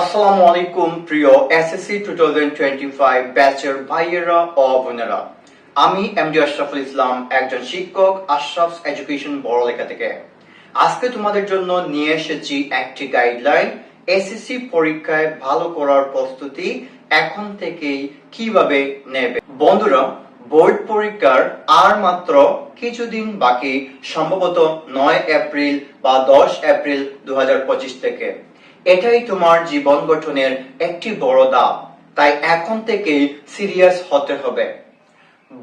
আসসালামু আলাইকুম, প্রিয় SSC two thousand twenty five ব্যাচের ভাইয়েরা ও বোনেরা। আমি এমডি আশরাফুল ইসলাম, একজন শিক্ষক, আশরাফ এডুকেশন বড়লেখা থেকে। আজকে তোমাদের জন্য নিয়ে এসেছি একটি গাইডলাইন এসএসসি পরীক্ষায় ভালো করার প্রস্তুতি এখন থেকেই কীভাবে নেবে। বন্ধুরা, বোর্ড পরীক্ষার আর মাত্র কিছুদিন বাকি, সম্ভবত নয় এপ্রিল বা দশ এপ্রিল দু হাজার পঁচিশ থেকে। এটাই তোমার জীবন গঠনের একটি বড় ধাপ তাই এখন থেকেই সিরিয়াস হতে হবে।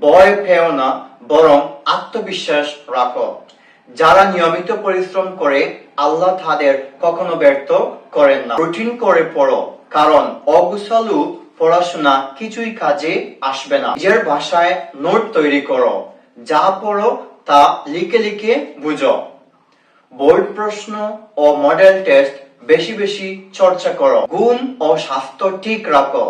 ভয় পেও না, বরং আত্মবিশ্বাস রাখো। যারা নিয়মিত পরিশ্রম করে, আল্লাহ তাদের কখনো ব্যর্থ করেন না। রুটিন করে পড়ো, কারণ অগুসালু পড়াশোনা কিছুই কাজে আসবে না। নিজের ভাষায় নোট তৈরি করো, যা পড়ো তা লিখে লিখে বুঝো। বোর্ড প্রশ্ন ও মডেল টেস্ট বেশি বেশি চর্চা করো। ঘুম ও স্বাস্থ্য ঠিক রাখো।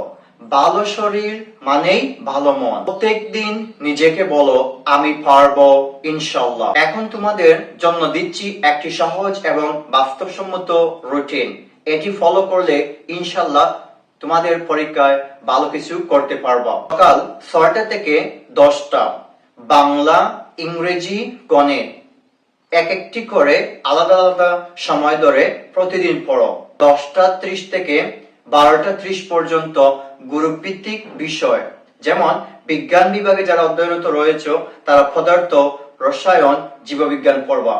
ভালো শরীর মানেই ভালো মন। প্রত্যেক দিন নিজেকে বলো, আমি পারব ইনশাল্লাহ এখন তোমাদের জন্য দিচ্ছি একটি সহজ এবং বাস্তবসম্মত রুটিন। এটি ফলো করলে ইনশাল্লাহ তোমাদের পরীক্ষায় ভালো কিছু করতে পারবা। সকাল ছয়টা থেকে দশটা। বাংলা, ইংরেজি, গণিত। এক একটি করে আলাদা আলাদা সময় ধরে প্রতিদিন পড়ো। দশটা ত্রিশ থেকে বারোটা ত্রিশ পর্যন্ত গ্রুপ ভিত্তিক বিষয়। যেমন, বিজ্ঞান বিভাগে যারা অধ্যয়নরত রয়েছে, তারা পদার্থ, রসায়ন, জীববিজ্ঞান পড়বা।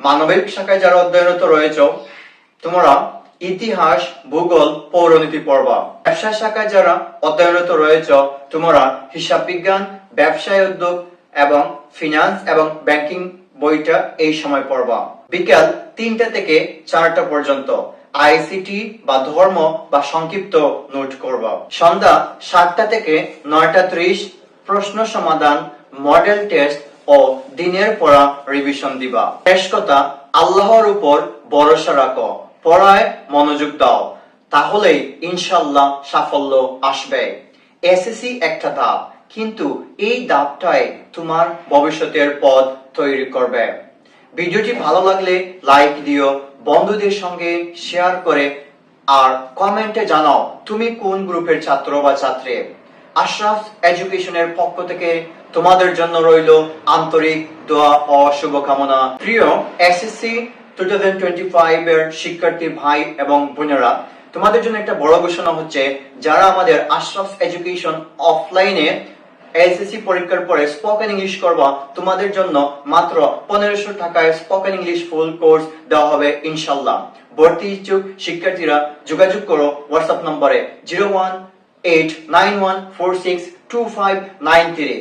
মানবিক শাখায় যারা অধ্যয়নরত রয়েছে, তোমরা ইতিহাস, ভূগোল, পৌরনীতি পড়বা। ব্যবসা শাখায় যারা অধ্যয়নরত রয়েছে, তোমরা হিসাব বিজ্ঞান ব্যবসায় উদ্যোগ এবং ফিনান্স এবং ব্যাংকিং বইটা এই সময় পড়বা। বিকাল তিনটা থেকে চারটা পর্যন্ত আইসিটি বা ধর্ম বা সংক্ষিপ্ত নোট করবা। সন্ধ্যা সাতটা থেকে নয়টা ত্রিশ প্রশ্ন সমাধান, মডেল টেস্ট ও দিনের পড়া রিভিশন দিবা। শেষ কথা, আল্লাহর উপর ভরসা রাখো। পড়ায় মনোযোগ দাও। তাহলেই ইনশাল্লাহ সাফল্য আসবে। এসএসসি একটা ধাপ। কিন্তু এই ধাপটাই তোমার ভবিষ্যতের পথ তৈরি করবে। ভিডিওটি ভালো লাগলে লাইক দিও, বন্ধুদের সঙ্গে শেয়ার করে, আর কমেন্টে জানাও তুমি কোন গ্রুপের ছাত্র বা ছাত্রী। আশরাফ এডুকেশনের পক্ষ থেকে তোমাদের জন্য রইল আন্তরিক দোয়া ও শুভকামনা। প্রিয় SSC two thousand twenty five এর শিক্ষার্থী ভাই এবং বোনেরা, তোমাদের জন্য একটা বড় ঘোষণা হচ্ছে, যারা আমাদের আশরাফ এডুকেশন অফলাইনে এসএসসি পরীক্ষার পরে স্পোকেন ইংলিশ করবা। তোমাদের জন্য মাত্র পনেরোশো টাকায় স্পোকেন ইংলিশ ফুল কোর্স দেওয়া হবে ইনশাল্লাহ। ভর্তি ইচ্ছুক শিক্ষার্থীরা যোগাযোগ করো হোয়াটসঅ্যাপ নম্বরে zero one eight nine one four six two five nine three.